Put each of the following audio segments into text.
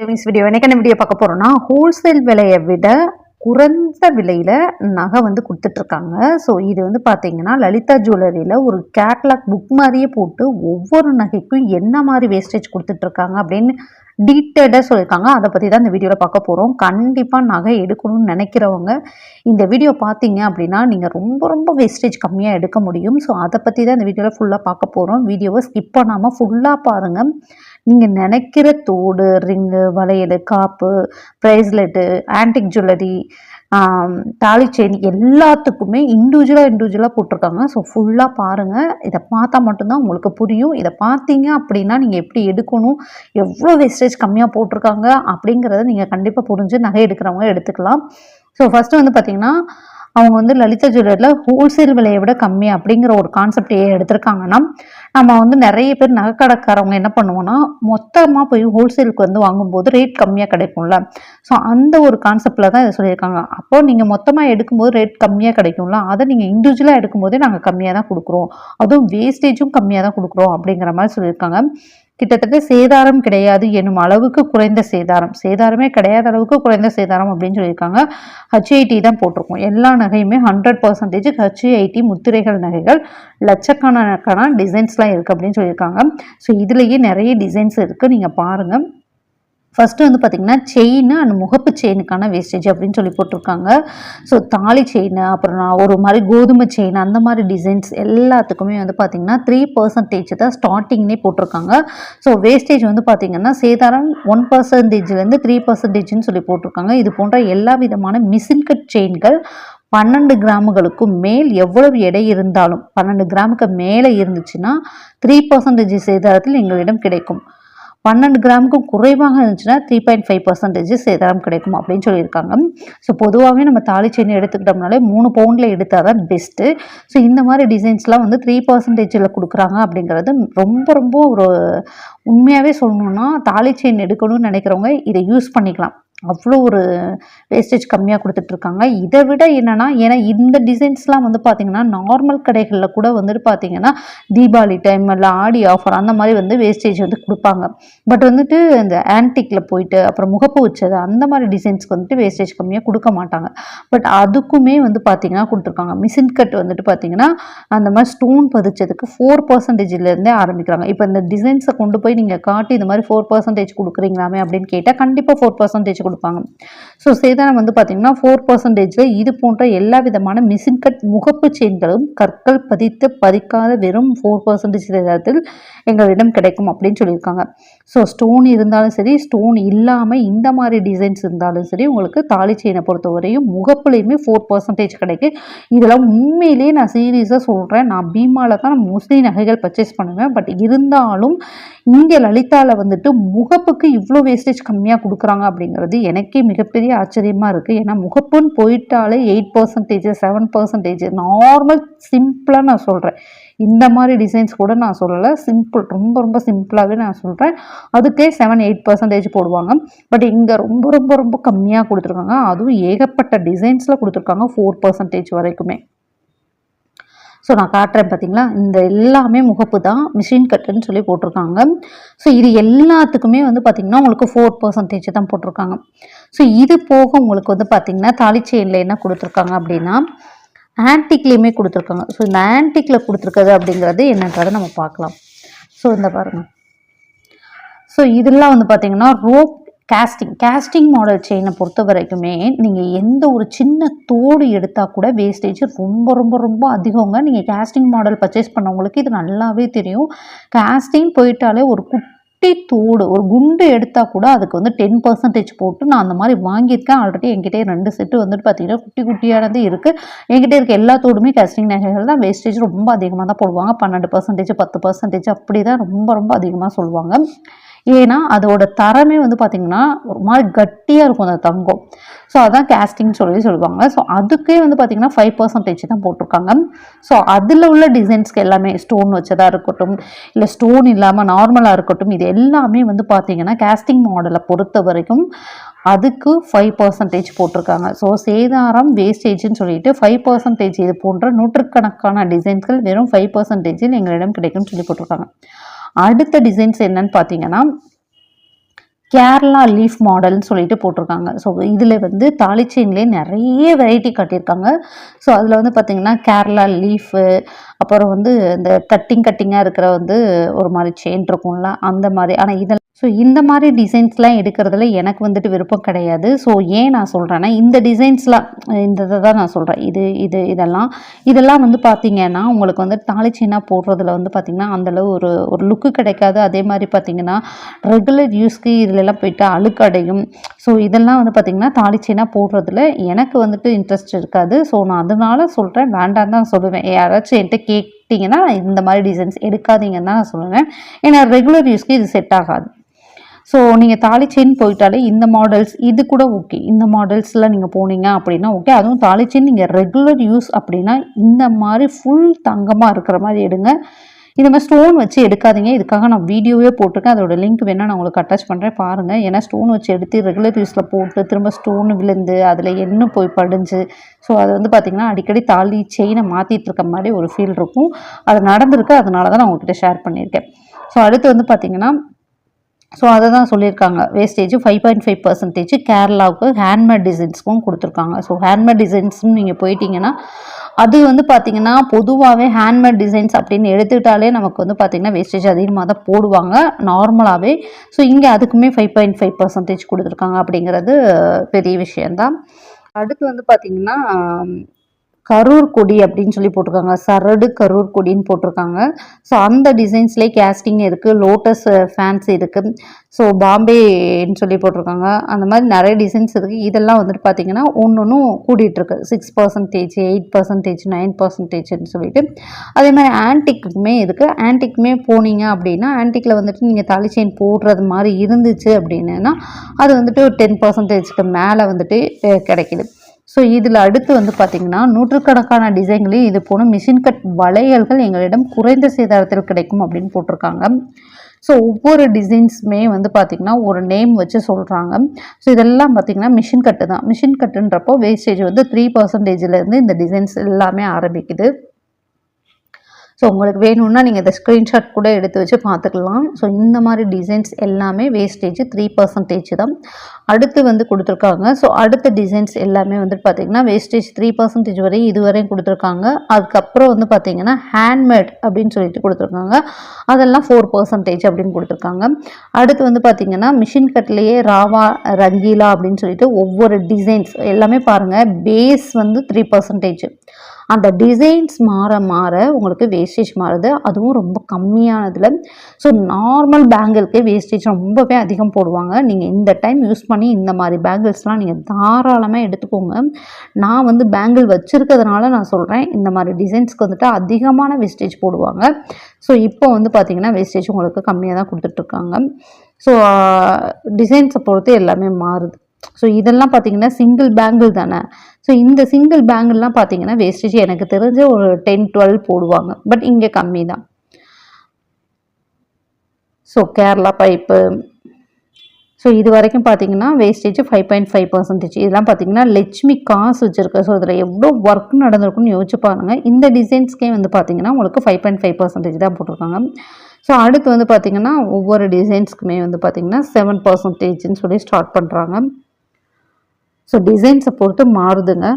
Savings video எனக்கு என்ன video பார்க்க போகிறோம்னா ஹோல்சேல் விலையை விட குறைந்த விலையில் நகை வந்து கொடுத்துட்ருக்காங்க. ஸோ இது வந்து பார்த்தீங்கன்னா லலிதா ஜுவல்லரியில் ஒரு கேட்லாக் புக் மாதிரியே போட்டு ஒவ்வொரு நகைக்கும் என்ன மாதிரி வேஸ்டேஜ் கொடுத்துட்ருக்காங்க அப்படின்னு டீட்டெயிலாக சொல்லியிருக்காங்க. அதை பற்றி தான் இந்த வீடியோவில் பார்க்க போகிறோம் கண்டிப்பாக நகை எடுக்கணும்னு நினைக்கிறவங்க இந்த வீடியோ பார்த்தீங்க அப்படின்னா நீங்கள் ரொம்ப ரொம்ப வேஸ்டேஜ் கம்மியாக எடுக்க முடியும். ஸோ அதை பற்றி தான் இந்த வீடியோவில் ஃபுல்லாக பார்க்க போகிறோம் வீடியோவை ஸ்கிப் பண்ணாமல் ஃபுல்லாக பாருங்கள் நீங்கள் நினைக்கிற தோடு ரிங்கு வளையல் காப்பு ப்ரைஸ்லெட்டு ஆன்டிக் ஜுவல்லரி தாலி செயின் எல்லாத்துக்குமே இண்டிவிஜுவலாக இண்டிவிஜுவலாக போட்டிருக்காங்க. ஸோ ஃபுல்லாக பாருங்கள் இதை பார்த்தா மட்டும்தான் உங்களுக்கு புரியும். இதை பார்த்தீங்க அப்படின்னா நீங்கள் எப்படி எடுக்கணும்? எவ்வளோ வேஸ்டேஜ் கம்மியாக போட்டிருக்காங்க? அப்படிங்கிறத நீங்கள் கண்டிப்பாக புரிஞ்சு நகை எடுக்கிறவங்க எடுத்துக்கலாம். ஸோ ஃபஸ்ட்டு வந்து பார்த்தீங்கன்னா அவங்க வந்து லலிதா ஜுவல்லரியில் ஹோல்சேல் விலையை விட கம்மி அப்படிங்கிற ஒரு கான்செப்ட் ஏன் எடுத்திருக்காங்கன்னா நம்ம வந்து நிறைய பேர் நகைக்கடைக்காரவங்க என்ன பண்ணுவோம்னா மொத்தமாக போய் ஹோல்சேலுக்கு வந்து வாங்கும்போது ரேட் கம்மியாக கிடைக்கும்ல. ஸோ அந்த ஒரு கான்செப்டில் தான் இதை சொல்லியிருக்காங்க. அப்போது நீங்கள் மொத்தமாக எடுக்கும்போது ரேட் கம்மியாக கிடைக்கும்ல. அதை நீங்கள் இண்டிவிஜுவலாக எடுக்கும்போதே நாங்கள் கம்மியாக தான் கொடுக்குறோம். அதுவும் வேஸ்டேஜும் கம்மியாக தான் கொடுக்குறோம் அப்படிங்கிற மாதிரி சொல்லியிருக்காங்க. கிட்டத்தட்ட சேதாரம் கிடையாது என்னும் அளவுக்கு குறைந்த சேதாரம். சேதாரமே கிடையாத அளவுக்கு குறைந்த சேதாரம் அப்படின்னு சொல்லியிருக்காங்க. ஹச்ஐடி தான் போட்டிருக்கோம். எல்லா நகையுமே ஹண்ட்ரட் பர்சன்டேஜ் ஹச்ஐடி முத்திரைகள் நகைகள் லட்சக்கணக்கான டிசைன்ஸ்லாம் இருக்குது அப்படின்னு சொல்லியிருக்காங்க. ஸோ இதுலேயே நிறைய டிசைன்ஸ் இருக்குது நீங்கள் பாருங்கள் ஃபஸ்ட்டு வந்து பார்த்திங்கன்னா செயின் அண்ட் முகப்பு செயினுக்கான வேஸ்டேஜ் அப்படின்னு சொல்லி போட்டிருக்காங்க. ஸோ தாலி செயின் அப்புறம் ஒரு மாதிரி கோதுமை செயின் அந்த மாதிரி டிசைன்ஸ் எல்லாத்துக்குமே வந்து பார்த்திங்கன்னா த்ரீ பர்சன்டேஜ் தான் ஸ்டார்டிங்னே போட்டிருக்காங்க. ஸோ வேஸ்டேஜ் வந்து பார்த்திங்கன்னா சேதாரம் ஒன் பர்சன்டேஜ்லேருந்து த்ரீ பர்சன்டேஜ்னு சொல்லி போட்டிருக்காங்க. இது போன்ற எல்லா விதமான மிஷின் கட் செயின்கள் பன்னெண்டு கிராமுகளுக்கும் மேல் எவ்வளவு எடை இருந்தாலும் பன்னெண்டு கிராமுக்கு மேலே இருந்துச்சுன்னா த்ரீ பர்சன்டேஜ் சேதாரத்தில் எங்களிடம் கிடைக்கும். பன்னெண்டு கிராமுக்கும் குறைவாக இருந்துச்சுன்னா த்ரீ பாயிண்ட் ஃபைவ் பர்சன்டேஜ் சேதாரம் கிடைக்கும் அப்படின்னு சொல்லியிருக்காங்க. ஸோ பொதுவாகவே நம்ம தாலி செயின் எடுத்துக்கிட்டோம்னாலே மூணு பவுண்டில் எடுத்தால் தான் பெஸ்ட்டு ஸோ இந்த மாதிரி டிசைன்ஸ்லாம் வந்து த்ரீ பர்சன்டேஜில் கொடுக்குறாங்க அப்படிங்கிறது ரொம்ப ரொம்ப ஒரு உண்மையாகவே சொல்லணுன்னா தாலி செயின் எடுக்கணும்னு நினைக்கிறவங்க இதை யூஸ் பண்ணிக்கலாம். அவ்வளோ ஒரு வேஸ்டேஜ் கம்மியாக கொடுத்துட்ருக்காங்க இதை விட என்னென்னா ஏன்னா இந்த டிசைன்ஸ்லாம் வந்து பார்த்திங்கன்னா நார்மல் கடைகளில் கூட வந்துட்டு பார்த்திங்கன்னா தீபாவளி டைம் இல்லை ஆடி ஆஃபர் அந்த மாதிரி வந்து வேஸ்டேஜ் வந்து கொடுப்பாங்க. பட் வந்துட்டு இந்த ஆன்டிக்கில் போயிட்டு அப்புறம் முகப்பு வச்சது அந்த மாதிரி டிசைன்ஸ்க்கு வந்துட்டு வேஸ்டேஜ் கம்மியாக கொடுக்க மாட்டாங்க. பட் அதுக்குமே வந்து பார்த்திங்கன்னா கொடுத்துருக்காங்க. மிஷின் கட் வந்துட்டு பார்த்திங்கன்னா அந்த மாதிரி ஸ்டோன் பதிச்சதுக்கு ஃபோர் பர்சன்டேஜ்லேருந்தே ஆரம்பிக்கிறாங்க. இப்போ இந்த டிசைன்ஸை கொண்டு போய் நீங்கள் காட்டி இந்த மாதிரி ஃபோர் பர்சன்டேஜ் கொடுக்குறீங்களாமே அப்படின்னு கேட்டால் கண்டிப்பாக ஃபோர் பர்சன்டேஜ் கொடுப்பாங்க. ஸோ சேதாரம் வந்து பார்த்திங்கன்னா ஃபோர் பர்சன்டேஜில் இது போன்ற எல்லா விதமான மிஷின் கட் முகப்பு செயின்களும் கற்கள் பதித்து பதிக்காத வெறும் ஃபோர் பர்சன்டேஜ் சேதாரத்தில் எங்களிடம் கிடைக்கும் அப்படின்னு சொல்லியிருக்காங்க. ஸோ ஸ்டோன் இருந்தாலும் சரி ஸ்டோன் இல்லாமல் இந்த மாதிரி டிசைன்ஸ் இருந்தாலும் சரி உங்களுக்கு தாலி செயினை பொறுத்தவரையும் முகப்புலையுமே ஃபோர் பர்சன்டேஜ் கிடைக்கும் இதெல்லாம் உண்மையிலேயே நான் சீரியஸாக சொல்கிறேன் நான் பீமாவில் தான் நான் மோஸ்ட்லி நகைகள் பர்ச்சேஸ் பண்ணுவேன். பட் இருந்தாலும் இங்கே லலிதாவில் வந்துட்டு முகப்புக்கு இவ்வளோ வேஸ்டேஜ் கம்மியாக கொடுக்குறாங்க அப்படிங்கிறது எனக்கே மிகப்பெரிய ஆச்சரியமாக இருக்குது ஏன்னா முகப்புன்னு போயிட்டாலே eight percentage seven percentage normal சிம்பிளாக நான் சொல்கிறேன் இந்த மாதிரி டிசைன்ஸ் கூட நான் சொல்லலை. சிம்பிள் ரொம்ப ரொம்ப சிம்பிளாகவே நான் சொல்கிறேன் அதுக்கே செவன் எயிட் பர்சன்டேஜ் போடுவாங்க. பட் இங்கே ரொம்ப ரொம்ப ரொம்ப கம்மியாக கொடுத்துருக்காங்க. அதுவும் ஏகப்பட்ட டிசைன்ஸில் கொடுத்துருக்காங்க ஃபோர் பர்சன்டேஜ் வரைக்குமே. ஸோ நான் காட்டுறேன் பார்த்தீங்களா இந்த எல்லாமே முகப்பு தான். மிஷின் கட்டுன்னு சொல்லி போட்டிருக்காங்க. ஸோ இது எல்லாத்துக்குமே வந்து பார்த்திங்கன்னா உங்களுக்கு ஃபோர் பர்சன்டேஜ் தான் போட்டிருக்காங்க. ஸோ இது போக உங்களுக்கு வந்து பார்த்திங்கன்னா தாலி செயினில் என்ன கொடுத்துருக்காங்க அப்படின்னா ஆன்டிக்லேயுமே கொடுத்துருக்காங்க. ஸோ இந்த ஆன்டிக்கில் கொடுத்துருக்குது அப்படிங்கிறது என்னன்றதை நம்ம பார்க்கலாம். ஸோ இந்த பாருங்கள் ஸோ இதெல்லாம் வந்து பார்த்திங்கன்னா ரோப் கேஸ்டிங் கேஸ்டிங் மாடல் செயினை பொறுத்த வரைக்குமே நீங்கள் எந்த ஒரு சின்ன தோடு எடுத்தால் கூட வேஸ்டேஜ் ரொம்ப ரொம்ப ரொம்ப அதிகங்க. நீங்கள் கேஸ்டிங் மாடல் பர்ச்சேஸ் பண்ணவங்களுக்கு இது நல்லாவே தெரியும். கேஸ்டிங் போயிட்டாலே ஒரு குட்டி குட்டி தோடு ஒரு குண்டு எடுத்தால் கூட அதுக்கு வந்து டென் பர்சன்டேஜ் போட்டு நான் அந்த மாதிரி வாங்கியிருக்கேன். ஆல்ரெடி என்கிட்ட ரெண்டு செட்டு வந்துட்டு பார்த்தீங்கன்னா குட்டி குட்டியானது இருக்குது என்கிட்ட இருக்க எல்லா தோடுமே கேஸ்டிங் நகைகள் தான். வேஸ்டேஜ் ரொம்ப அதிகமாக தான் போடுவாங்க. பன்னெண்டு பர்சன்டேஜ் பத்து பர்சன்டேஜ் அப்படி தான் ரொம்ப ரொம்ப அதிகமாக சொல்லுவாங்க. ஏன்னா அதோட தரமே வந்து பார்த்திங்கன்னா ஒரு மாதிரி கட்டியாக இருக்கும் அந்த தங்கம். ஸோ அதான் கேஸ்டிங் சொல்லி சொல்லுவாங்க. ஸோ அதுக்கே வந்து பார்த்திங்கன்னா ஃபைவ் பர்சன்டேஜ் தான் போட்டிருக்காங்க. ஸோ அதில் உள்ள டிசைன்ஸ்க்கு எல்லாமே ஸ்டோன் வச்சதாக இருக்கட்டும் இல்லை ஸ்டோன் இல்லாமல் நார்மலாக இருக்கட்டும் இது எல்லாமே வந்து பார்த்திங்கன்னா கேஸ்டிங் மாடலை பொறுத்த வரைக்கும் அதுக்கு ஃபைவ் பர்சன்டேஜ் போட்டிருக்காங்க. ஸோ சேதாரம் வேஸ்டேஜ்னு சொல்லிட்டு ஃபைவ் பர்சன்டேஜ் இது போன்ற நூற்றுக்கணக்கான டிசைன்ஸ்கள் வெறும் ஃபைவ் பர்சன்டேஜில் எங்களிடம் கிடைக்கும்னு சொல்லி போட்டிருக்காங்க. அடுத்த டிசைன்ஸ் என்னன்னு பார்த்தீங்கன்னா கேரளா லீஃப் மாடல்னு சொல்லிட்டு போட்டிருக்காங்க. ஸோ இதில் வந்து தாலி செயின்லேயே நிறைய வெரைட்டி கட்டியிருக்காங்க. ஸோ அதில் வந்து பார்த்திங்கன்னா கேரளா லீஃபு அப்புறம் வந்து இந்த கட்டிங் கட்டிங்காக இருக்கிற வந்து ஒரு மாதிரி செயின் இருக்கும்ல அந்த மாதிரி. ஆனால் இதெல்லாம் ஸோ இந்த மாதிரி டிசைன்ஸ்லாம் எடுக்கிறதுல எனக்கு வந்துட்டு விருப்பம் கிடையாது. ஸோ ஏன் நான் சொல்கிறேன்னா இந்த டிசைன்ஸ்லாம் இந்த இதை தான் நான் சொல்கிறேன் இது இது இதெல்லாம் இதெல்லாம் வந்து பார்த்திங்கன்னா உங்களுக்கு வந்து தாலி போடுறதுல வந்து பார்த்திங்கன்னா அந்தளவு ஒரு ஒரு லுக்கு கிடைக்காது. அதே மாதிரி பார்த்திங்கன்னா ரெகுலர் யூஸ்க்கு இதுலலாம் போயிட்டு அழுக்கடையும் ஸோ இதெல்லாம் வந்து பார்த்திங்கன்னா தாலி போடுறதுல எனக்கு வந்துட்டு இன்ட்ரெஸ்ட் இருக்காது. ஸோ நான் அதனால சொல்கிறேன் வேண்டாம் தான் சொல்லுவேன். யாராச்சும் என்கிட்ட கேட்டிங்கன்னா இந்த மாதிரி டிசைன்ஸ் எடுக்காதீங்கன்னு தான் நான் சொல்லுவேன். ஏன்னா ரெகுலர் யூஸ்க்கு இது செட் ஆகாது. ஸோ நீங்கள் தாலி செயின் போயிட்டாலே இந்த மாடல்ஸ் இது கூட ஓகே இந்த மாடல்ஸில் நீங்கள் போனீங்க அப்படின்னா ஓகே அதுவும் தாலி செயின் நீங்கள் ரெகுலர் யூஸ் அப்படின்னா இந்த மாதிரி ஃபுல் தங்கமாக இருக்கிற மாதிரி எடுங்க. இந்த மாதிரி ஸ்டோன் வச்சு எடுக்காதீங்க. இதுக்காக நான் வீடியோவே போட்டிருக்கேன். அதோட லிங்க் வேணால் நான் உங்களுக்கு அட்டாச் பண்ணுறேன் பாருங்கள் ஏன்னா ஸ்டோன் வச்சு எடுத்து ரெகுலர் யூஸில் போட்டு திரும்ப ஸ்டோன் விழுந்து அதில் எண்ணெய் போய் படிஞ்சு. ஸோ அது வந்து பார்த்திங்கன்னா அடிக்கடி தாலி செயினை மாற்றிட்டு இருக்க மாதிரி ஒரு ஃபீல் இருக்கும். அது நடந்திருக்கு. அதனால தான் நான் உங்ககிட்ட ஷேர் பண்ணியிருக்கேன். ஸோ அடுத்து வந்து பார்த்திங்கன்னா ஸோ அதை தான் சொல்லியிருக்காங்க. Wastage five point five percentage கேரளாவுக்கு ஹேண்ட்மேட் டிசைன்ஸ்க்கும் கொடுத்துருக்காங்க. ஸோ ஹேண்ட்மேட் டிசைன்ஸ்னு நீங்கள் போயிட்டீங்கன்னா அது வந்து பார்த்திங்கன்னா பொதுவாகவே ஹேண்ட்மேட் டிசைன்ஸ் அப்படின்னு எடுத்துக்கிட்டாலே நமக்கு வந்து பார்த்திங்கன்னா வேஸ்டேஜ் அதிகமாக தான் போடுவாங்க நார்மலாகவே ஸோ இங்கே அதுக்குமே ஃபைவ் பாயிண்ட் ஃபைவ் பர்சன்டேஜ் கொடுத்துருக்காங்க அப்படிங்கிறது பெரிய விஷயந்தான் அடுத்து வந்து பார்த்திங்கன்னா கரூர் கொடி அப்படின்னு சொல்லி போட்டிருக்காங்க. சரடு கரூர் கொடின்னு போட்டிருக்காங்க. ஸோ அந்த டிசைன்ஸ்லேயே கேஸ்டிங் இருக்குது லோட்டஸ் ஃபேன்ஸ் இருக்குது ஸோ பாம்பேன்னு சொல்லி போட்டிருக்காங்க. அந்த மாதிரி நிறைய டிசைன்ஸ் இருக்குது இதெல்லாம் வந்துட்டு பார்த்தீங்கன்னா ஒன்று ஒன்றும் கூட்டிகிட்ருக்கு six percentage eight percentage nine பர்சன்டேஜ்னு சொல்லிட்டு. அதே மாதிரி ஆன்டிக்குமே இருக்குது ஆன்டிக்குமே போனீங்க அப்படின்னா ஆன்டிக்கில் வந்துட்டு நீங்கள் தாலி செயின் போடுறது மாதிரி இருந்துச்சு அப்படின்னா அது வந்துட்டு ஒரு டென் பர்சன்டேஜ்க்கு மேலே வந்துட்டு கிடைக்கிது. ஸோ இதில் அடுத்து வந்து பார்த்திங்கன்னா நூற்றுக்கணக்கான டிசைன்களையும் இது போன மிஷின் கட் வளையல்கள் எங்களிடம் குறைந்த சேதாரத்தில் கிடைக்கும் அப்படின்னு போட்டிருக்காங்க. ஸோ ஒவ்வொரு டிசைன்ஸுமே வந்து பார்த்திங்கன்னா ஒரு நேம் வச்சு சொல்கிறாங்க ஸோ இதெல்லாம் பார்த்திங்கன்னா மிஷின் கட்டு தான். மிஷின் கட்டுன்றப்போ வேஸ்டேஜ் வந்து த்ரீ பர்சன்டேஜ்லேருந்து இந்த டிசைன்ஸ் எல்லாமே ஆரம்பிக்குது. ஸோ உங்களுக்கு வேணும்னா நீங்கள் இந்த ஸ்க்ரீன்ஷாட் கூட எடுத்து வச்சு பார்த்துக்கலாம். ஸோ இந்த மாதிரி டிசைன்ஸ் எல்லாமே வேஸ்டேஜ் த்ரீ பர்சன்டேஜ் தான். அடுத்து வந்து கொடுத்துருக்காங்க. ஸோ அடுத்த டிசைன்ஸ் எல்லாமே வந்துட்டு பார்த்தீங்கன்னா வேஸ்டேஜ் த்ரீ பர்சன்டேஜ் வரை இதுவரையும் கொடுத்துருக்காங்க. அதுக்கப்புறம் வந்து பார்த்தீங்கன்னா ஹேண்ட்மேட் அப்படின்னு சொல்லிட்டு கொடுத்துருக்காங்க. அதெல்லாம் ஃபோர் பர்சன்டேஜ் அப்படின்னு கொடுத்துருக்காங்க. அடுத்து வந்து பார்த்தீங்கன்னா மிஷின் கட்லேயே ராவா ரங்கீலா அப்படின்னு சொல்லிட்டு ஒவ்வொரு டிசைன்ஸ் எல்லாமே பாருங்கள் பேஸ் வந்து த்ரீ பர்சன்டேஜ் அந்த டிசைன்ஸ் மாற மாற உங்களுக்கு வேஸ்டேஜ் மாறுது. அதுவும் ரொம்ப கம்மியானதில். ஸோ நார்மல் பேங்கிள்க்கே வேஸ்டேஜ் ரொம்பவே அதிகம் போடுவாங்க. நீங்கள் இந்த டைம் யூஸ் பண்ணி இந்த மாதிரி பேங்கிள்ஸ்லாம் நீங்கள் தாராளமாக எடுத்துக்கோங்க. நான் வந்து பேங்கிள் வச்சுருக்கிறதுனால நான் சொல்கிறேன் இந்த மாதிரி டிசைன்ஸ்க்கு வந்துட்டு அதிகமான வேஸ்டேஜ் போடுவாங்க. ஸோ இப்போ வந்து பார்த்திங்கன்னா வேஸ்டேஜ் உங்களுக்கு கம்மியாக தான் கொடுத்துட்ருக்காங்க ஸோ டிசைன்ஸை பொறுத்து எல்லாமே மாறுது. ஸோ இதெல்லாம் பார்த்தீங்கன்னா சிங்கிள் பேங்கிள் தானே. ஸோ இந்த சிங்கிள் பேங்கிள்லாம் பார்த்தீங்கன்னா வேஸ்டேஜ் எனக்கு தெரிஞ்ச ஒரு டென் டுவெல் போடுவாங்க. பட் இங்கே கம்மி தான். ஸோ கேரளா பைப்பு ஸோ இது வரைக்கும் பார்த்தீங்கன்னா wastage five point five percentage இதெல்லாம் பார்த்தீங்கன்னா லட்சுமி காசு வச்சுருக்கு. ஸோ இதில் எவ்வளோ ஒர்க் நடந்திருக்குன்னு யோசிச்சு பாருங்கள் இந்த டிசைன்ஸ்க்கே வந்து பார்த்தீங்கன்னா உங்களுக்கு ஃபைவ் பாயிண்ட் ஃபைவ் பர்சன்டேஜ் தான் போட்டிருக்காங்க. ஸோ அடுத்து வந்து பார்த்தீங்கன்னா ஒவ்வொரு டிசைன்ஸ்க்குமே வந்து பார்த்தீங்கன்னா செவன் பர்சன்டேஜ்னு சொல்லி ஸ்டார்ட் பண்ணுறாங்க ஸோ டிசைன்ஸை பொறுத்து மாறுதுங்க.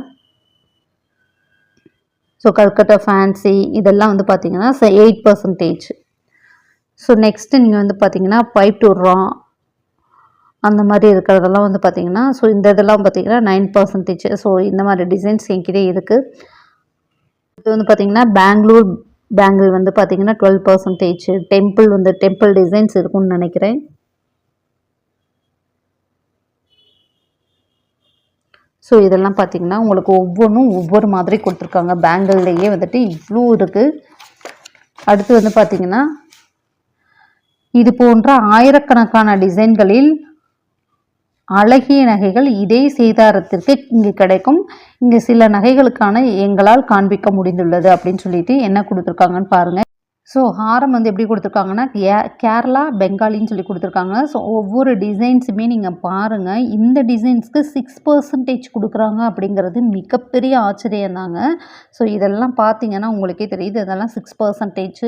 ஸோ கல்கட்டா ஃபேன்சி இதெல்லாம் வந்து பார்த்தீங்கன்னா எயிட் பர்சன்டேஜ் ஸோ நெக்ஸ்ட்டு நீங்கள் வந்து பார்த்தீங்கன்னா பைப் டு ரா அந்த மாதிரி இருக்கிறதெல்லாம் வந்து பார்த்தீங்கன்னா ஸோ இந்த இதெல்லாம் பார்த்தீங்கன்னா நைன் பர்சன்டேஜ் ஸோ இந்த மாதிரி டிசைன்ஸ் என்கிட்ட இருக்குது இது வந்து பார்த்தீங்கன்னா பெங்களூர் பேங்கிள் வந்து பார்த்தீங்கன்னா டுவெல் பர்சன்டேஜ் டெம்பிள் வந்து டெம்பிள் டிசைன்ஸ் இருக்கும்னு நினைக்கிறேன். ஸோ இதெல்லாம் பார்த்தீங்கன்னா உங்களுக்கு ஒவ்வொன்றும் ஒவ்வொரு மாதிரி கொடுத்துருக்காங்க. பேங்கிள்லேயே வந்துட்டு இவ்வளோ இருக்குது அடுத்து வந்து பார்த்தீங்கன்னா இது போன்ற ஆயிரக்கணக்கான டிசைன்களில் அழகிய நகைகள் இதே சேதாரத்திற்கு இங்கு கிடைக்கும். இங்கு சில நகைகளுக்கான எங்களால் காண்பிக்க முடிந்துள்ளது அப்படின்னு சொல்லிட்டு என்ன கொடுத்துருக்காங்கன்னு பாருங்கள் ஸோ ஹாரம் வந்து எப்படி கொடுத்துருக்காங்கன்னா கே கேரளா பெங்காலின்னு சொல்லி கொடுத்துருக்காங்க. ஸோ ஒவ்வொரு டிசைன்ஸுமே நீங்கள் பாருங்கள் இந்த டிசைன்ஸ்க்கு சிக்ஸ் பர்சன்டேஜ் கொடுக்குறாங்க அப்படிங்கிறது மிகப்பெரிய ஆச்சரியம் தாங்க. ஸோ இதெல்லாம் பார்த்தீங்கன்னா உங்களுக்கே தெரியுது. இதெல்லாம் சிக்ஸ் பர்சன்டேஜ்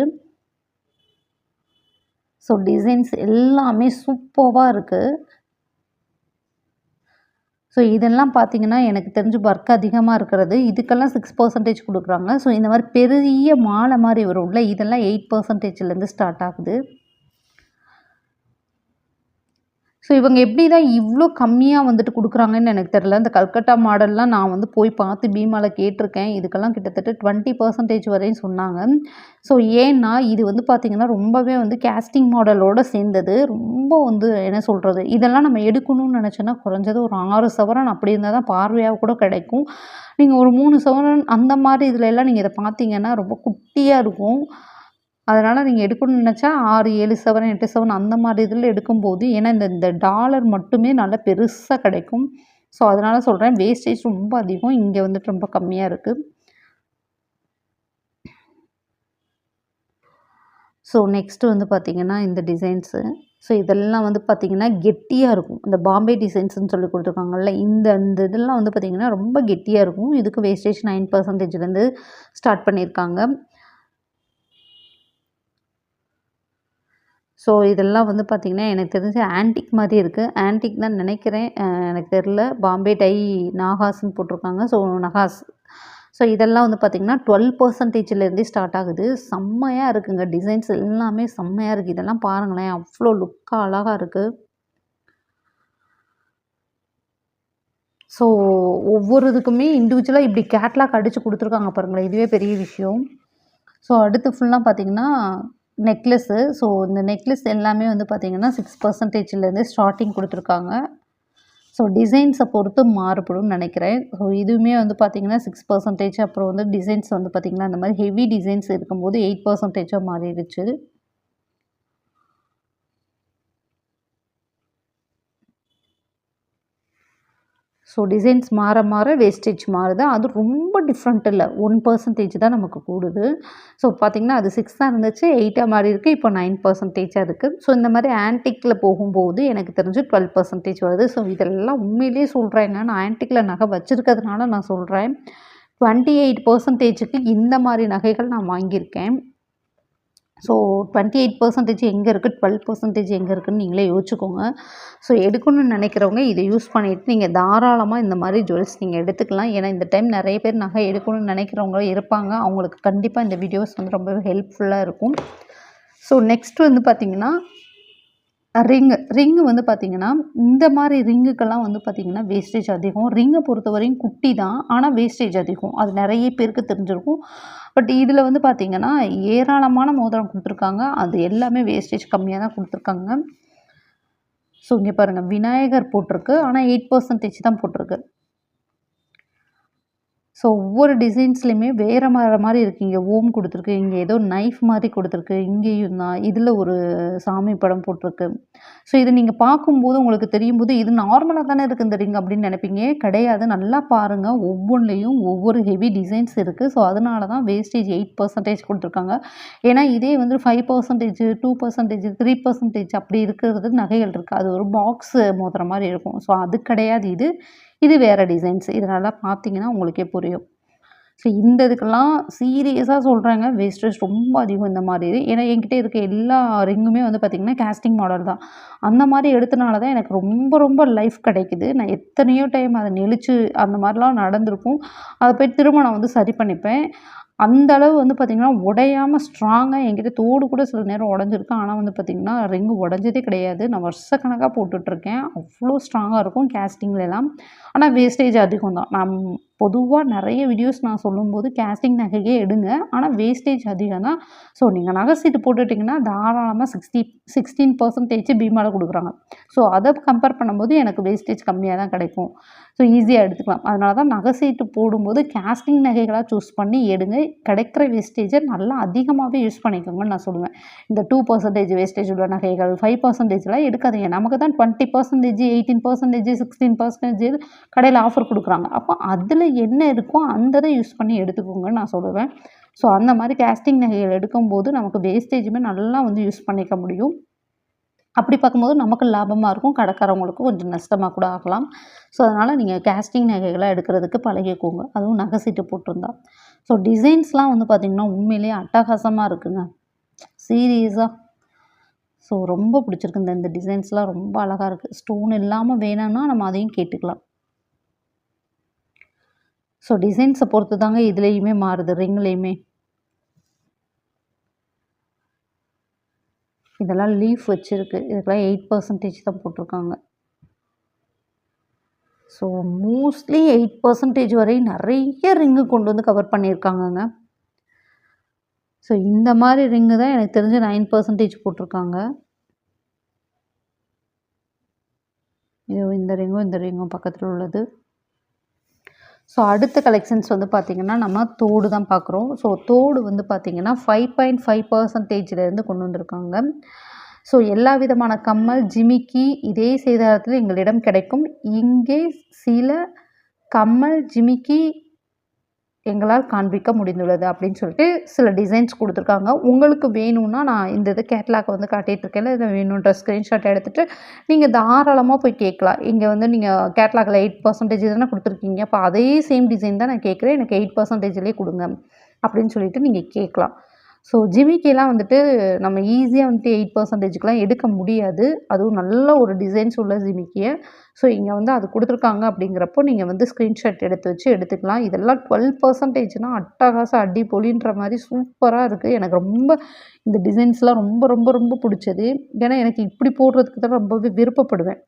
ஸோ டிசைன்ஸ் எல்லாமே சூப்பராக இருக்குது ஸோ இதெல்லாம் பார்த்தீங்கன்னா எனக்கு தெரிஞ்சு ஒர்க் அதிகமாக இருக்கிறது. இதுக்கெல்லாம் சிக்ஸ் பர்சன்டேஜ் கொடுக்குறாங்க. ஸோ இந்த மாதிரி பெரிய மாலை மாதிரி வரும்ல இதெல்லாம் எயிட் பர்சன்டேஜ்லேருந்து ஸ்டார்ட் ஆகுது. ஸோ இவங்க எப்படி தான் இவ்வளோ கம்மியாக வந்துட்டு கொடுக்குறாங்கன்னு எனக்கு தெரில இந்த கல்கட்டா மாடல்லாம் நான் வந்து போய் பார்த்து பீமாவில் கேட்டிருக்கேன். இதுக்கெல்லாம் கிட்டத்தட்ட டுவெண்ட்டி பர்சன்டேஜ் வரையும் சொன்னாங்க. ஸோ ஏன்னா இது வந்து பார்த்திங்கன்னா ரொம்பவே வந்து கேஸ்டிங் மாடலோடு சேர்ந்தது. ரொம்ப வந்து என்ன சொல்கிறது இதெல்லாம் நம்ம எடுக்கணும்னு நினச்சோன்னா குறைஞ்சது ஒரு ஆறு சவரன் அப்படி இருந்தால் தான் பார்வையாக கூட கிடைக்கும். நீங்கள் ஒரு மூணு சவரன் அந்த மாதிரி இதில் எல்லாம் நீங்கள் இதை பார்த்தீங்கன்னா ரொம்ப குட்டியாக இருக்கும். அதனால் நீங்கள் எடுக்கணும்னு நினச்சா ஆறு ஏழு செவன் எட்டு செவன் அந்த மாதிரி இதில் எடுக்கும்போது ஏன்னா இந்த இந்த டாலர் மட்டுமே நல்லா பெருசாக கிடைக்கும். ஸோ அதனால் சொல்கிறேன் வேஸ்டேஜ் ரொம்ப அதிகம். இங்கே வந்துட்டு ரொம்ப கம்மியாக இருக்குது ஸோ நெக்ஸ்ட்டு வந்து பார்த்திங்கன்னா இந்த டிசைன்ஸு ஸோ இதெல்லாம் வந்து பார்த்திங்கன்னா கெட்டியாக இருக்கும். இந்த பாம்பே டிசைன்ஸ்னு சொல்லி கொடுத்துருக்காங்கல்ல இந்த இந்த இதெல்லாம் வந்து பார்த்திங்கன்னா ரொம்ப கெட்டியாக இருக்கும். இதுக்கு வேஸ்டேஜ் நைன் பர்சன்டேஜ்லேருந்து ஸ்டார்ட் பண்ணியிருக்காங்க. ஸோ இதெல்லாம் வந்து பார்த்திங்கன்னா எனக்கு தெரிஞ்சு ஆன்டிக் மாதிரி இருக்குது ஆன்டிக் தான் நினைக்கிறேன். எனக்கு தெரில பாம்பே டை நாகாஸ்ன்னு போட்டிருக்காங்க. ஸோ நகாஸ் ஸோ இதெல்லாம் வந்து பார்த்திங்கன்னா டுவெல் பர்சன்டேஜ்லேருந்தே ஸ்டார்ட் ஆகுது. செம்மையாக இருக்குங்க. டிசைன்ஸ் எல்லாமே செம்மையாக இருக்குது இதெல்லாம் பாருங்களேன். அவ்வளோ லுக்காக அழகாக இருக்குது ஸோ ஒவ்வொரு இதுக்குமே இண்டிவிஜுவலாக இப்படி கேட்லாக் அடித்து கொடுத்துருக்காங்க பாருங்களேன். இதுவே பெரிய விஷயம். ஸோ அடுத்து ஃபுல்லாக பார்த்திங்கன்னா நெக்லஸ்ஸு ஸோ இந்த நெக்லஸ் எல்லாமே வந்து பார்த்திங்கன்னா சிக்ஸ் பர்சன்டேஜ்லேருந்து ஸ்டார்டிங் கொடுத்துருக்காங்க. ஸோ டிசைன்ஸை பொறுத்து மாறுபடும்னு நினைக்கிறேன். ஸோ இதுவுமே வந்து பார்த்திங்கன்னா சிக்ஸ் பர்சன்டேஜ் அப்புறம் வந்து டிசைன்ஸ் வந்து பார்த்திங்கன்னா அந்த மாதிரி ஹெவி டிசைன்ஸ் இருக்கும்போது எயிட் பர்சன்டேஜாக மாறிடுச்சு. ஸோ டிசைன்ஸ் மாற மாற வேஸ்டேஜ் மாறுது. அது ரொம்ப டிஃப்ரெண்ட் இல்லை. ஒன் பர்சன்டேஜ் தான் நமக்கு கூடுது. ஸோ பார்த்திங்கன்னா அது சிக்ஸாக இருந்துச்சு எயிட்டாக மாறி இருக்குது இப்போ நைன் பர்சன்டேஜாக இருக்குது ஸோ இந்த மாதிரி ஆன்டிக்கில் போகும்போது எனக்கு தெரிஞ்சு டுவெல் பர்சன்டேஜ் வருது. ஸோ இதெல்லாம் உண்மையிலேயே சொல்கிறேங்க நான் ஆன்டிக்கில் நகை வச்சுருக்கிறதுனால நான் சொல்கிறேன் டுவெண்ட்டி எயிட் பர்சன்டேஜுக்கு இந்த மாதிரி நகைகள் நான் வாங்கியிருக்கேன். ஸோ டுவெண்ட்டி எயிட் பர்சன்டேஜ் எங்கே இருக்குது டுவெல் பர்சன்டேஜ் எங்கே இருக்குதுன்னு நீங்களே யோசிச்சுக்கோங்க. ஸோ எடுக்கணும்னு நினைக்கிறவங்க இதை யூஸ் பண்ணிவிட்டு நீங்கள் தாராளமாக இந்த மாதிரி ஜுவல்ஸ் நீங்கள் எடுத்துக்கலாம். ஏன்னா இந்த டைம் நிறைய பேர் நகை எடுக்கணும்னு நினைக்கிறவங்க இருப்பாங்க. அவங்களுக்கு கண்டிப்பாக இந்த வீடியோஸ் வந்து ரொம்பவே ஹெல்ப்ஃபுல்லாக இருக்கும். ஸோ நெக்ஸ்ட் வந்து பார்த்திங்கன்னா ரிங்கு ரிங்கு வந்து பார்த்திங்கன்னா இந்த மாதிரி ரிங்குக்கெல்லாம் வந்து பார்த்திங்கன்னா வேஸ்டேஜ் அதிகம். ரிங்கை பொறுத்தவரையும் குட்டி தான். ஆனால் வேஸ்டேஜ் அதிகம். அது நிறைய பேருக்கு தெரிஞ்சிருக்கும். பட் இதில் வந்து பார்த்திங்கன்னா ஏராளமான மோதிரம் கொடுத்துருக்காங்க. அது எல்லாமே வேஸ்டேஜ் கம்மியாக தான் கொடுத்துருக்காங்க. ஸோ இங்கே பாருங்கள் விநாயகர் போட்டிருக்கு. ஆனால் எயிட் பர்சன்டேஜ் தான் போட்டிருக்கு. ஸோ ஒவ்வொரு டிசைன்ஸ்லையுமே வேறு வேறு மாதிரி இருக்குது இங்கே ஓம் கொடுத்துருக்கு இங்கே ஏதோ நைஃப் மாதிரி கொடுத்துருக்கு இங்கேயும் தான். இதில் ஒரு சாமி படம் போட்டிருக்கு. ஸோ இதை நீங்கள் பார்க்கும்போது உங்களுக்கு தெரியும் போது இது நார்மலாக தானே இருக்குது இந்த ரிங் அப்படின்னு நினைப்பீங்க. கிடையாது. நல்லா பாருங்கள் ஒவ்வொன்றிலையும் ஒவ்வொரு ஹெவி டிசைன்ஸ் இருக்குது ஸோ அதனால தான் வேஸ்டேஜ் எயிட் பர்சன்டேஜ் கொடுத்துருக்காங்க. ஏன்னா இதே வந்து five percentage two percentage three percentage அப்படி இருக்கிறது நகைகள் இருக்குது அது ஒரு பாக்ஸ் மோதுற மாதிரி இருக்கும். ஸோ அது கிடையாது. இது இது வேறு டிசைன்ஸ் இதனால் பார்த்தீங்கன்னா உங்களுக்கே புரியும். ஸோ இந்த இதுக்கெல்லாம் சீரியஸாக சொல்கிறாங்க வேஸ்டேஜ் ரொம்ப அதிகம் இந்த மாதிரி இது. ஏன்னா என்கிட்ட இருக்க எல்லா ரிங்குமே வந்து பார்த்திங்கன்னா கேஸ்டிங் மாடல் தான். அந்த மாதிரி எடுத்தனால தான் எனக்கு ரொம்ப ரொம்ப லைஃப் கிடைக்குது. நான் எத்தனையோ டைம் அதை நெளிச்சு அந்த மாதிரிலாம் நடந்திருக்கும். அதை போய் திரும்ப நான் வந்து சரி பண்ணிப்பேன். அந்த அளவு வந்து பார்த்திங்கன்னா உடையாமல் ஸ்ட்ராங்காக என்கிட்ட தோடு கூட சில நேரம் உடஞ்சிருக்கு. ஆனால் வந்து பார்த்திங்கன்னா ரிங்கு உடஞ்சதே கிடையாது. நான் வருஷக்கணக்காக போட்டுட்ருக்கேன் அவ்வளோ ஸ்ட்ராங்காக இருக்கும் கேஸ்டிங்லலாம் ஆனால் வேஸ்டேஜ் அதிகம் தான் நான் பொதுவாக நிறைய வீடியோஸ் நான் சொல்லும்போது கேஸ்டிங் நகையே எடுங்க. ஆனால் வேஸ்டேஜ் அதிகம் தான் ஸோ நீங்கள் நகை சீட்டு போட்டுட்டிங்கன்னா தாராளமாக சிக்ஸ்டி சிக்ஸ்டீன் பர்சன்டேஜ் பீமாவில் கொடுக்குறாங்க. ஸோ அதை கம்பேர் பண்ணும்போது எனக்கு வேஸ்டேஜ் கம்மியாக தான் கிடைக்கும். ஸோ ஈஸியாக எடுத்துக்கலாம். அதனால தான் நகை சீட்டு போடும்போது கேஸ்டிங் நகைகளாக சூஸ் பண்ணி எடுங்க. கிடைக்கிற வேஸ்டேஜை நல்லா அதிகமாகவே யூஸ் பண்ணிக்கோங்கன்னு நான் சொல்லுவேன். இந்த டூ பர்சன்டேஜ் வேஸ்டேஜ் உள்ள நகைகள் ஃபைவ் பர்சன்டேஜ்லாம் எடுக்காதீங்க. நமக்கு தான் twenty percentage eighteen percentage sixteen percentage கடையில் ஆஃபர் கொடுக்குறாங்க. அப்போ அதில் என்ன இருக்கோ அந்த இதை யூஸ் பண்ணி எடுத்துக்கோங்கன்னு நான் சொல்லுவேன். ஸோ அந்த மாதிரி கேஸ்டிங் நகைகள் எடுக்கும்போது நமக்கு வேஸ்டேஜுமே நல்லா வந்து யூஸ் பண்ணிக்க முடியும். அப்படி பார்க்கும்போது நமக்கு லாபமாக இருக்கும் கடைக்காரவங்களுக்கும் கொஞ்சம் நஷ்டமாக கூட ஆகலாம். ஸோ அதனால் நீங்கள் கேஸ்டிங் நகைகளை எடுக்கிறதுக்கு பழகிக்கோங்க. அதுவும் நகை சீட்டு போட்டிருந்தா. ஸோ டிசைன்ஸ்லாம் வந்து பார்த்திங்கன்னா உண்மையிலேயே அட்டகாசமாக இருக்குங்க. சீரியஸாக ஸோ ரொம்ப பிடிச்சிருக்கு இந்த இந்த டிசைன்ஸ்லாம் ரொம்ப அழகாக இருக்குது ஸ்டோன் இல்லாமல் வேணும்னா நம்ம அதையும் கேட்டுக்கலாம். ஸோ டிசைன்ஸை பொறுத்து தாங்க இதுலேயுமே மாறுது ரிங்லேயுமே. இதெல்லாம் லீஃப் வச்சுருக்கு. இதுக்கெல்லாம் எயிட் பர்சன்டேஜ் தான் போட்டிருக்காங்க. ஸோ மோஸ்ட்லி எயிட் பர்சன்டேஜ் வரை நிறைய ரிங்கு கொண்டு வந்து கவர் பண்ணியிருக்காங்கங்க. ஸோ இந்த மாதிரி ரிங்கு தான் எனக்கு தெரிஞ்சு நைன் பர்சன்டேஜ் போட்டிருக்காங்க. இது இந்த ரிங்கும் இந்த ரிங்கும் பக்கத்தில் உள்ளது. ஸோ அடுத்த கலெக்ஷன்ஸ் வந்து பார்த்திங்கன்னா நம்ம தோடு தான் பார்க்குறோம் ஸோ தோடு வந்து பார்த்திங்கன்னா ஃபைவ் பாயிண்ட் ஃபைவ் பர்சன்டேஜ்லேருந்து கொண்டு வந்திருக்காங்க. ஸோ எல்லா விதமான கம்மல் ஜிமிக்கி இதே சேதாரத்தில் எங்களிடம் கிடைக்கும். இங்கே சில கம்மல் ஜிமிக்கி எங்களால் காண்பிக்க முடிந்துள்ளது அப்படின்னு சொல்லிட்டு சில டிசைன்ஸ் கொடுத்துருக்காங்க. உங்களுக்கு வேணும்னா நான் இந்த இது கேட்லாக் வந்து காட்டிகிட்டு இருக்கேன். இதை வேணுன்ற ஸ்க்ரீன்ஷாட் எடுத்துகிட்டு நீங்கள் தாராளமாக போய் கேட்கலாம். இங்கே வந்து நீங்கள் கேட்லாகில் எயிட் பர்சன்டேஜ் தானே கொடுத்துருக்கீங்க. அப்போ அதே சேம் டிசைன் தான் நான் கேட்குறேன். எனக்கு எயிட் பர்சன்டேஜ்லேயே கொடுங்க அப்படின்னு சொல்லிட்டு நீங்கள் கேட்கலாம். ஸோ ஜிமிக்கெலாம் வந்துட்டு நம்ம ஈஸியாக வந்துட்டு எயிட் பர்சன்டேஜுக்கெலாம் எடுக்க முடியாது. அதுவும் நல்ல ஒரு டிசைன்ஸ் உள்ள ஜிமிக்கியை. ஸோ இங்கே வந்து அது கொடுத்துருக்காங்க அப்படிங்கிறப்போ நீங்கள் வந்து ஸ்க்ரீன்ஷாட் எடுத்து வச்சு எடுத்துக்கலாம். இதெல்லாம் டுவெல் பர்சன்டேஜ்னால் அட்டகாசம் அடிப்பொலின்ற மாதிரி சூப்பராக இருக்குது எனக்கு ரொம்ப இந்த டிசைன்ஸ்லாம் ரொம்ப ரொம்ப ரொம்ப பிடிச்சது. ஏன்னா எனக்கு இப்படி போடுறதுக்கு தான் ரொம்பவே விருப்பப்படுவேன்.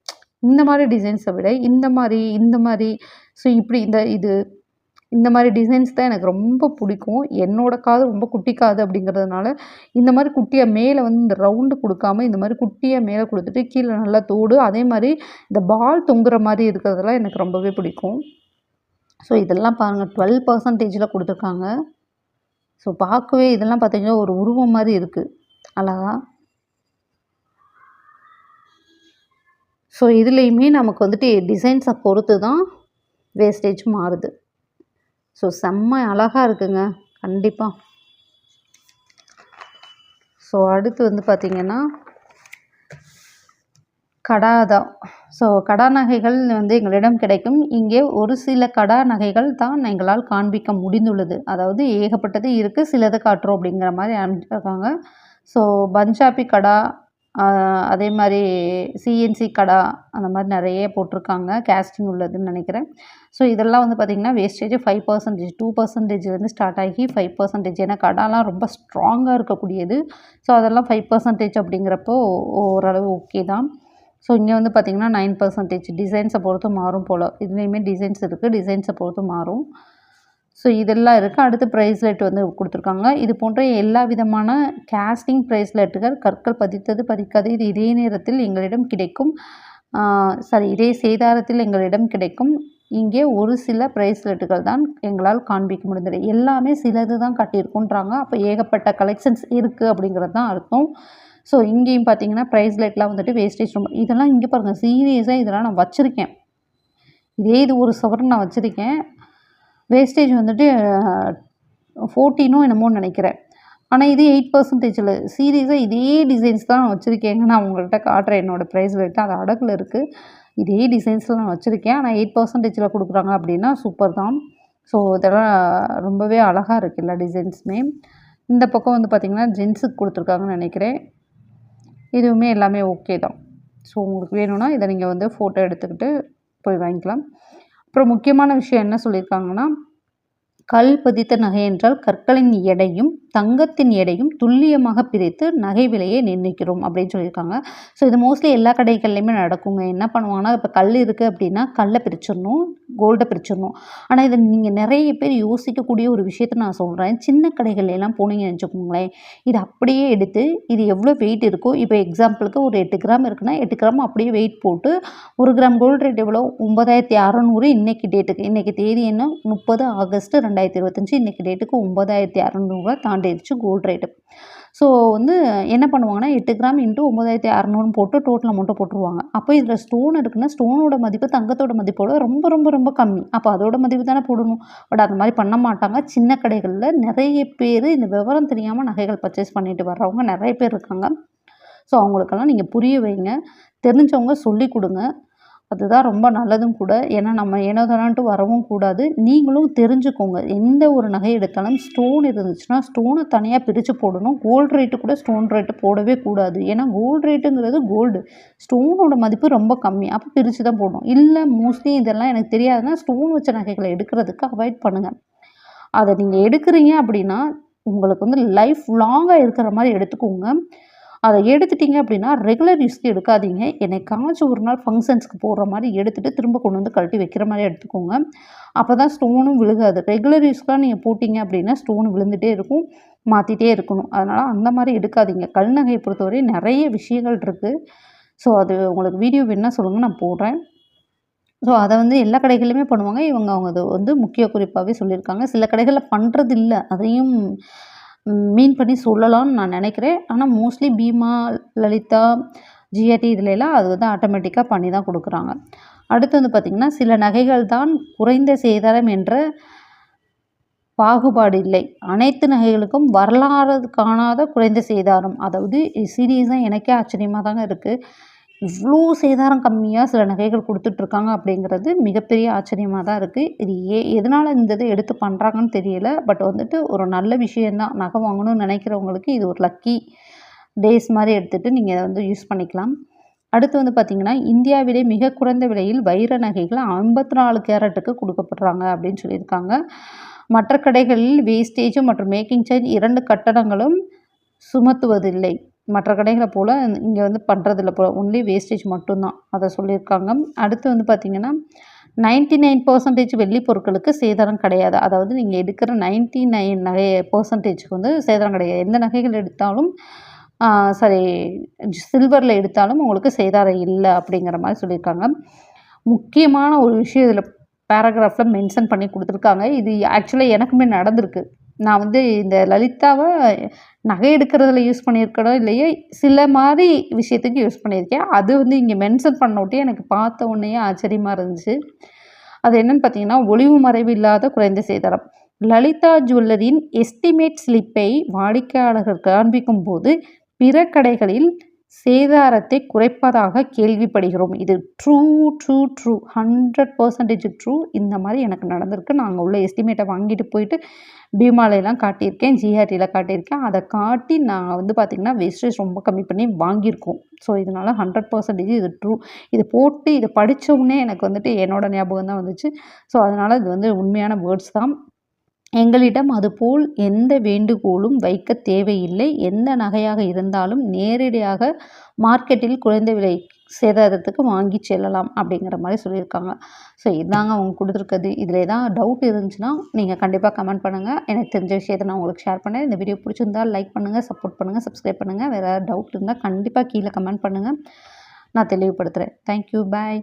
இந்த மாதிரி டிசைன்ஸை விட இந்த மாதிரி இந்த மாதிரி. ஸோ இப்படி இந்த இது இந்த மாதிரி டிசைன்ஸ் தான் எனக்கு ரொம்ப பிடிக்கும். என்னோடய காது ரொம்ப குட்டி காது அப்படிங்கிறதுனால இந்த மாதிரி குட்டியை மேலே வந்து இந்த ரவுண்டு கொடுக்காம இந்த மாதிரி குட்டியை மேலே கொடுத்துட்டு கீழே நல்லா தோடு அதே மாதிரி இந்த பால் தொங்குற மாதிரி இருக்கிறதெல்லாம் எனக்கு ரொம்பவே பிடிக்கும். ஸோ இதெல்லாம் பாருங்கள் டுவெல் பர்சன்டேஜில் கொடுத்துருக்காங்க. ஸோ பார்க்கவே இதெல்லாம் பார்த்தீங்கன்னா ஒரு உருவம் மாதிரி இருக்குது அழகா? ஸோ இதுலேயுமே நமக்கு வந்துட்டு டிசைன்ஸை பொறுத்து தான் வேஸ்டேஜ் மாறுது. ஸோ செம்ம அழகாக இருக்குங்க. கண்டிப்பாக ஸோ அடுத்து வந்து பார்த்திங்கன்னா கடா தான். ஸோ கடா நகைகள் வந்து எங்களிடம் கிடைக்கும். இங்கே ஒரு சில கடா நகைகள் தான் எங்களால் காண்பிக்க முடிந்துள்ளது. அதாவது ஏகப்பட்டது இருக்குது சிலதை காட்டுறோம் அப்படிங்கிற மாதிரி அனுப்பிச்சிருக்காங்க ஸோ பஞ்சாபி கடா அதே மாதிரி சிஎன்சி கடா அந்த மாதிரி நிறைய போட்டிருக்காங்க கேஸ்டிங் உள்ளதுன்னு நினைக்கிறேன். ஸோ இதெல்லாம் வந்து பார்த்திங்கன்னா வேஸ்டேஜ் ஃபைவ் பர்சன்டேஜ் டூ பர்சன்டேஜ்லேருந்து ஸ்டார்ட் ஆகி ஃபைவ் பர்சன்டேஜ் ஏன்னா கடாலாம் ரொம்ப ஸ்ட்ராங்காக இருக்கக்கூடியது. ஸோ அதெல்லாம் ஃபைவ் பர்சன்டேஜ் அப்படிங்கிறப்போ ஓரளவு ஓகே தான். ஸோ இங்கே வந்து பார்த்திங்கன்னா நைன் பர்சன்டேஜ் டிசைன்ஸை பொறுத்து மாறும் போல். இதுலேயுமே டிசைன்ஸ் இருக்குது டிசைன்ஸை பொறுத்து மாறும். ஸோ இதெல்லாம் இருக்குது அடுத்து ப்ரைஸ்லெட் வந்து கொடுத்துருக்காங்க. இது போன்ற எல்லா விதமான கேஸ்டிங் ப்ரைஸ்லெட்டுகள் கற்கள் பதித்தது பதிக்காது இது இதே நேரத்தில் எங்களிடம் கிடைக்கும். சாரி இதே சேதாரத்தில் எங்களிடம் கிடைக்கும். இங்கே ஒரு சில ப்ரைஸ்லெட்டுகள் தான் எங்களால் காண்பிக்க முடிந்தது. எல்லாமே சிலது தான் கட்டியிருக்குன்றாங்க அப்போ ஏகப்பட்ட கலெக்ஷன்ஸ் இருக்குது அப்படிங்கிறது தான் அர்த்தம். ஸோ இங்கேயும் பார்த்தீங்கன்னா ப்ரைஸ்லெட்லாம் வந்துட்டு வேஸ்டேஜ் ரொம்ப இதெல்லாம் இங்கே பாருங்கள் சீரியஸாக இதெல்லாம் நான் வச்சுருக்கேன். இதே இது ஒரு சவரன் நான் வச்சுருக்கேன். வேஸ்டேஜ் வந்துட்டு ஃபோர்டீனோ என்னமோன்னு நினைக்கிறேன். ஆனால் இது எயிட் பர்சன்டேஜில் சீரியஸாக இதே டிசைன்ஸ் தான் நான் வச்சுருக்கேங்க நான் உங்கள்கிட்ட காட்டுறேன் என்னோடய ப்ரைஸ் ரேட்டு அது அடகில் இருக்குது இதே டிசைன்ஸில் நான் வச்சுருக்கேன். ஆனால் எயிட் பர்சன்டேஜில் கொடுக்குறாங்க அப்படின்னா சூப்பர் தான். ஸோ இதெல்லாம் ரொம்பவே அழகாக இருக்குது எல்லா டிசைன்ஸுமே இந்த பக்கம் வந்து பார்த்திங்கன்னா ஜென்ஸுக்கு கொடுத்துருக்காங்கன்னு நினைக்கிறேன். இதுவுமே எல்லாமே ஓகே தான். ஸோ உங்களுக்கு வேணும்னா இதை நீங்கள் வந்து ஃபோட்டோ எடுத்துக்கிட்டு போய் வாங்கிக்கலாம். அப்புறம் முக்கியமான விஷயம் என்ன சொல்லியிருக்காங்கன்னா கல் பதித்த நகை என்றால் கற்களின் எடையும் தங்கத்தின் எடையும் துல்லியமாக பிரித்து நகை விலையை நிர்ணயிக்கிறோம் அப்படின்னு சொல்லியிருக்காங்க. ஸோ இது மோஸ்ட்லி எல்லா கடைகள்லையுமே நடக்குங்க. என்ன பண்ணுவாங்கன்னா இப்போ கல் இருக்குது அப்படின்னா கல்லை பிரிச்சிடணும் கோல்டை பிரிச்சிடணும். ஆனால் இதை நீங்கள் நிறைய பேர் யோசிக்கக்கூடிய ஒரு விஷயத்த நான் சொல்கிறேன் சின்ன கடைகள்லாம் போனீங்கன்னு வச்சுக்கோங்களேன் இது அப்படியே எடுத்து இது எவ்வளோ வெயிட் இருக்கோ இப்போ எக்ஸாம்பிளுக்கு ஒரு எட்டு கிராம் இருக்குன்னா எட்டு கிராம் அப்படியே வெயிட் போட்டு ஒரு கிராம் கோல்டு ரேட் எவ்வளோ? ஒன்பதாயிரத்தி அறநூறு இன்றைக்கி டேட்டுக்கு இன்றைக்கி தேதி என்ன? முப்பது ஆகஸ்ட் ரெண்டாயிரத்தி இருபத்தஞ்சி. இன்றைக்கி டேட்டுக்கு ஒன்பதாயிரத்தி அறநூறுவா தாண்டிடுச்சு கோல்டு ரேட்டு ஸோ வந்து என்ன பண்ணுவாங்கன்னா எட்டு கிராம் இன்ட்டு ஒம்பதாயிரத்தி அறநூறுன்னு போட்டு டோட்டல் அமௌண்ட்டை போட்டுருவாங்க. அப்போ இதில் ஸ்டோன் இருக்குன்னா ஸ்டோனோட மதிப்பு தங்கத்தோட மதிப்போட ரொம்ப ரொம்ப ரொம்ப கம்மி. அப்போ அதோட மதிப்பு தானே போடணும். பட் அந்த மாதிரி பண்ண மாட்டாங்க. சின்ன கடைகளில் நிறைய பேர் இந்த விவரம் தெரியாமல் நகைகள் பர்ச்சேஸ் பண்ணிட்டு வர்றவங்க நிறைய பேர் இருக்காங்க. ஸோ அவங்களுக்கெல்லாம் நீங்கள் புரிய வைங்க. தெரிஞ்சவங்க சொல்லி கொடுங்க. அதுதான் ரொம்ப நல்லதும் கூட. ஏன்னா நம்ம ஏனோ தானான்ட்டு வரவும் கூடாது. நீங்களும் தெரிஞ்சுக்கோங்க. எந்த ஒரு நகை எடுத்தாலும் ஸ்டோன் இருந்துச்சுன்னா ஸ்டோனை தனியாக பிரித்து போடணும். கோல்டு ரேட்டு கூட ஸ்டோன் ரேட்டு போடவே கூடாது. ஏன்னா கோல்டு ரேட்டுங்கிறது கோல்டு ஸ்டோனோட மதிப்பு ரொம்ப கம்மி. அப்போ பிரித்து தான் போடணும். இல்லை மோஸ்ட்லி இதெல்லாம் எனக்கு தெரியாதுன்னா ஸ்டோன் வச்ச நகைகளை எடுக்கிறதுக்கு அவாய்ட் பண்ணுங்கள் அதை நீங்கள் எடுக்கிறீங்க அப்படின்னா உங்களுக்கு வந்து லைஃப் லாங்காக இருக்கிற மாதிரி எடுத்துக்கோங்க. அதை எடுத்துட்டீங்க அப்படின்னா ரெகுலர் யூஸ்க்கு எடுக்காதீங்க. என்னைக்காச்சும் ஒரு நாள் ஃபங்க்ஷன்ஸ்க்கு போடுற மாதிரி எடுத்துகிட்டு திரும்ப கொண்டு வந்து கழட்டி வைக்கிற மாதிரி எடுத்துக்கோங்க. அப்போ தான் ஸ்டோனும் விழுகாது. ரெகுலர் யூஸ்க்கெலாம் நீங்கள் போட்டிங்க அப்படின்னா ஸ்டோன் விழுந்துகிட்டே இருக்கும் மாற்றிட்டே இருக்கணும். அதனால் அந்த மாதிரி எடுக்காதீங்க. கல் நகையை பொறுத்தவரை நிறைய விஷயங்கள் இருக்குது ஸோ அது உங்களுக்கு வீடியோ வேணால் சொல்லுங்கள் நான் போடுறேன். ஸோ அதை வந்து எல்லா கடைகளிலுமே பண்ணுவாங்க. இவங்க அவங்க அது வந்து முக்கிய குறிப்பாகவே சொல்லியிருக்காங்க. சில கடைகளில் பண்ணுறது இல்லை அதையும் மீன் பண்ணி சொல்லலாம்னு நான் நினைக்கிறேன். ஆனால் மோஸ்ட்லி பீமா லலிதா ஜிஆர்டி இதுல எல்லாம் அது வந்து ஆட்டோமேட்டிக்காக பண்ணி தான் கொடுக்குறாங்க. அடுத்து வந்து பார்த்திங்கன்னா சில நகைகள் தான் குறைந்த சேதாரம் என்ற பாகுபாடு இல்லை. அனைத்து நகைகளுக்கும் வரலாறு காணாத குறைந்த சேதாரம். அதாவது சீரியஸாக எனக்கே ஆச்சரியமாக தாங்க இருக்குது இவ்வளோ சேதாரம் கம்மியாக சில நகைகள் கொடுத்துட்ருக்காங்க அப்படிங்கிறது மிகப்பெரிய ஆச்சரியமாக தான் இருக்குது இது ஏ எதனால் இந்த இதை எடுத்து பண்ணுறாங்கன்னு தெரியல. பட் வந்துட்டு ஒரு நல்ல விஷயந்தான் நகை வாங்கணும்னு நினைக்கிறவங்களுக்கு இது ஒரு லக்கி டேஸ் மாதிரி எடுத்துகிட்டு நீங்கள் வந்து யூஸ் பண்ணிக்கலாம். அடுத்து வந்து பார்த்திங்கன்னா இந்தியாவிலே மிக குறைந்த விலையில் வைர நகைகள் ஐம்பத்தி நாலு கேரட்டுக்கு கொடுக்கப்படுறாங்க அப்படின்னு சொல்லியிருக்காங்க. மற்ற கடைகளில் வேஸ்டேஜ் மற்றும் மேக்கிங் சார்ஜ் இரண்டு கட்டணங்களும் சுமத்துவதில்லை. மற்ற கடைகளை போல் இங்கே வந்து பண்ணுறதில்ல போல். ஒன்லி வேஸ்டேஜ் மட்டும்தான். அதை சொல்லியிருக்காங்க. அடுத்து வந்து பார்த்திங்கன்னா நைன்ட்டி நைன் பர்சன்டேஜ் வெள்ளி பொருட்களுக்கு சேதாரம் கிடையாது. அதாவது நீங்கள் எடுக்கிற நைன்ட்டி நைன் நகை பர்சன்டேஜுக்கு வந்து சேதாரம் கிடையாது. எந்த நகைகள் எடுத்தாலும் சாரி சில்வரில் எடுத்தாலும் உங்களுக்கு சேதாரம் இல்லை அப்படிங்கிற மாதிரி சொல்லியிருக்காங்க. முக்கியமான ஒரு விஷயம் இதில் பேராகிராஃபில் மென்ஷன் பண்ணி கொடுத்துருக்காங்க. இது ஆக்சுவலாக எனக்குமே நடந்திருக்கு. நான் வந்து இந்த லலிதாவை நகை எடுக்கிறதுல யூஸ் பண்ணியிருக்கடோ இல்லையோ சில மாதிரி விஷயத்துக்கு யூஸ் பண்ணியிருக்கேன். அது வந்து இங்கே மென்ஷன் பண்ணோட்டே எனக்கு பார்த்த உடனே ஆச்சரியமாக இருந்துச்சு. அது என்னென்னு பார்த்தீங்கன்னா ஒளிவு மறைவு இல்லாத குறைந்த சேதாரம். லலிதா ஜுவல்லரின் எஸ்டிமேட் ஸ்லிப்பை வாடிக்கையாளர்கள் காண்பிக்கும் போது பிற கடைகளில் சேதாரத்தை குறைப்பதாக கேள்விப்படுகிறோம். இது true true true hundred percentage true இந்த மாதிரி எனக்கு நடந்திருக்கு. நாங்கள் உள்ள எஸ்டிமேட்டை வாங்கிட்டு போயிட்டு பீமாலையெல்லாம் காட்டியிருக்கேன் ஜிஆர்டியில் காட்டியிருக்கேன். அதை காட்டி நான் வந்து பார்த்திங்கன்னா வேஸ்டேஜ் ரொம்ப கம்மி பண்ணி வாங்கியிருக்கோம். ஸோ இதனால் ஹண்ட்ரட் பர்சன்டேஜ் இது ட்ரூ இது போட்டு இதை படித்தவுடனே எனக்கு வந்துட்டு என்னோடய ஞாபகம் தான் வந்துச்சு. ஸோ அதனால் இது வந்து உண்மையான வேர்ட்ஸ் தான். எங்களிடம் அதுபோல் எந்த வேண்டுகோளும் வைக்க தேவையில்லை. எந்த நகையாக இருந்தாலும் நேரடியாக மார்க்கெட்டில் குறைந்த விலை சேதாரத்துக்கு வாங்கி செல்லலாம் அப்படிங்கிற மாதிரி சொல்லியிருக்காங்க. ஸோ இதாங்க அவங்க கொடுத்துருக்குது இதில் ஏதாவது டவுட் இருந்துச்சுன்னா நீங்கள் கண்டிப்பாக கமெண்ட் பண்ணுங்கள் எனக்கு தெரிஞ்ச விஷயத்தை நான் உங்களுக்கு ஷேர் பண்ணேன். இந்த வீடியோ பிடிச்சிருந்தால் லைக் பண்ணுங்கள் சப்போர்ட் பண்ணுங்கள் சப்ஸ்கிரைப் பண்ணுங்கள் வேறு டவுட் இருந்தால் கண்டிப்பாக கீழே கமெண்ட் பண்ணுங்கள் நான் தெளிவுபடுத்துகிறேன் தேங்க்யூ பாய்